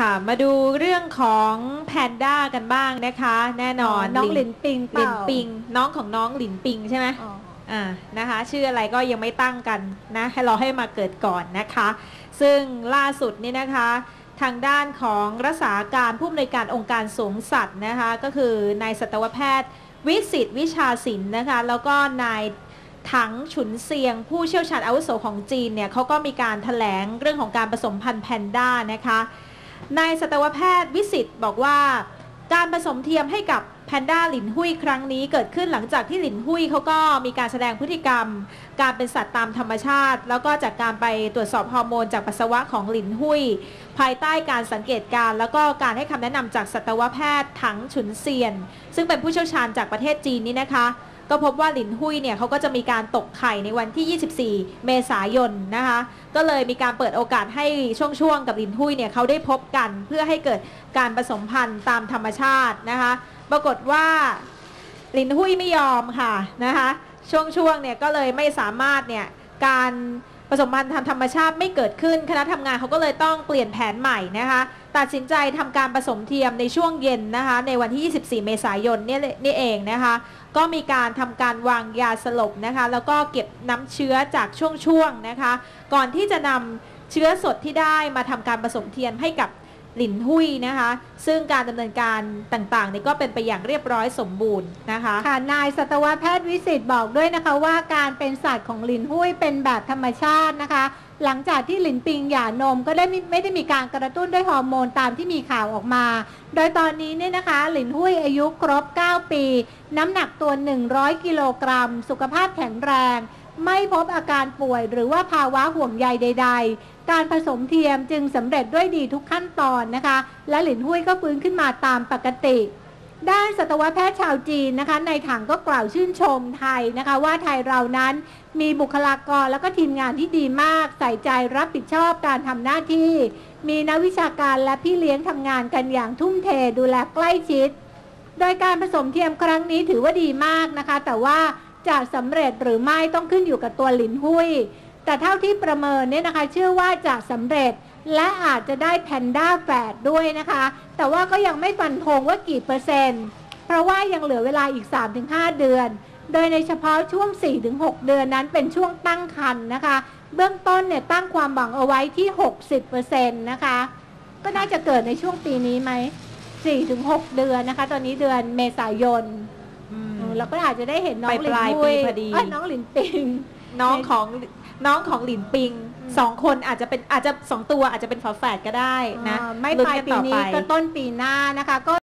ค่ะ มาดูเรื่องของแพนด้ากันบ้างนะคะ แน่นอนน้องหลินปิงเปหลิล่านปิง น้องของน้องหลินปิงใช่ไหมอ๋ออ่านะคะ ชื่ออะไรก็ยังไม่ตั้งกันนะให้รอให้มาเกิดก่อนนะคะ ซึ่งล่าสุดนี่นะคะ ทางด้านของรักษาการผู้อำนวยการองค์การสวนสัตว์นะคะ ก็คือนายสัตวแพทย์ วิสิตวิชาศิลป์นะคะ แล้วก็นาย ถังฉุนเซียง ผู้เชี่ยวชาญอาวุโสของจีนเนี่ยเขาก็มีการถแถลงเรื่องของการผสมพันธุ์แพนด้านะคะ นายสัตวแพทย์วิสิตบอกว่า การผสมเทียมให้กับแพนด้าหลินหุยครั้งนี้เกิดขึ้นหลังจากที่หลินหุยเขาก็มีการแสดงพฤติกรรม การเป็นสัตว์ตามธรรมชาติ แล้วก็จากการไปตรวจสอบฮอร์โมนจากปัสสาวะของหลินหุย ภายใต้การสังเกตการแล้วก็การให้คำแนะนำจากสัตวแพทย์ถังฉุนเซียน ซึ่งเป็นผู้เชี่ยวชาญจากประเทศจีนนี้นะคะ ก็พบว่าหลินหุยเนี่ยเขาก็จะมีการตกไข่ในวันที่ 24 เมษายนนะคะก็เลยมีการเปิดโอกาสให้ช่วงๆกับหลินหุยเนี่ยเขาได้พบกันเพื่อให้เกิดการผสมพันธุ์ตามธรรมชาตินะคะปรากฏว่าหลินหุยไม่ยอมค่ะนะคะช่วงๆเนี่ยก็เลยไม่สามารถเนี่ยการ ผสมพันธุ์ทางธรรมชาติไม่เกิดขึ้น คณะทำงานเขาก็เลยต้องเปลี่ยนแผนใหม่นะคะตัดสินใจทำการผสมเทียมในช่วงเย็นนะคะในวันที่ 24 เมษายนเนี่ยนี่เองนะคะก็มีการทำการวางยาสลบนะคะแล้วก็เก็บน้ำเชื้อจากช่วงๆนะคะ ก่อนที่จะนำเชื้อสดที่ได้มาทำการผสมเทียมให้กับ หลินหุยนะคะ ซึ่งการดำเนินการต่างๆ นี่ก็เป็นไปอย่างเรียบร้อยสมบูรณ์นะคะค่ะนายสัตวแพทย์วิสิตบอกด้วยนะคะว่าการเป็นสัตว์ของหลินหุ้ยเป็นแบบธรรมชาตินะคะ หลังจากที่หลินปิงหย่านมก็ได้ไม่ไม่ได้มีการกระตุ้นด้วยฮอร์โมนตามที่มีข่าวออกมา โดยตอนนี้เนี่ยนะคะ หลินหุ้ยอายุครบ 9 ปี น้ำหนักตัว 100 กิโลกรัม สุขภาพแข็งแรง ไม่พบอาการป่วยหรือว่าภาวะห่วงใยใด ๆ การผสมเทียมจึงสำเร็จด้วยดีทุกขั้นตอนนะคะ และหลินหุ้ยก็ฟื้นขึ้นมาตามปกติ ด้านสัตวแพทย์ชาวจีนนะคะ ในถังก็กล่าวชื่นชมไทยนะคะ ว่าไทยเรานั้นมีบุคลากรแล้วก็ทีมงานที่ดีมาก ใส่ใจรับผิดชอบการทำหน้าที่ มีนักวิชาการและพี่เลี้ยงทำงานกันอย่างทุ่มเทดูแลใกล้ชิด โดยการผสมเทียมครั้งนี้ถือว่าดีมากนะคะ แต่ว่า จะสำเร็จหรือไม่ต้องขึ้นอยู่กับตัวหลินหุยแต่เท่าที่ประเมินเนี่ยนะคะเชื่อว่าจะสำเร็จและอาจจะได้แพนด้าแฝดด้วยนะคะ แต่ว่าก็ยังไม่ฟันธงว่ากี่เปอร์เซ็นต์ เพราะว่ายังเหลือเวลาอีก 3-5 เดือน โดยในเฉพาะช่วง 4-6 เดือนนั้นเป็นช่วงตั้งครรภ์นะคะ เบื้องต้นเนี่ยตั้งความหวังเอาไว้ที่ 60%นะคะ ก็น่าจะเกิดในช่วงปีนี้ไหม 4-6 เดือนนะคะ ตอนนี้เดือนเมษายน เราก็อาจจะได้เห็นน้องหลินปลายๆหุยปีพอดีเอ้ยน้องหลินปิง น้องของน้องของหลินปิงอืมสองคนอาจจะเป็นอาจจะสองตัวอาจจะเป็นฝาแฝดก็ได้นะอ่าไม่ลุ้ปลายกัปีต่อนี้ไปก็ต้นปีหน้านะคะก็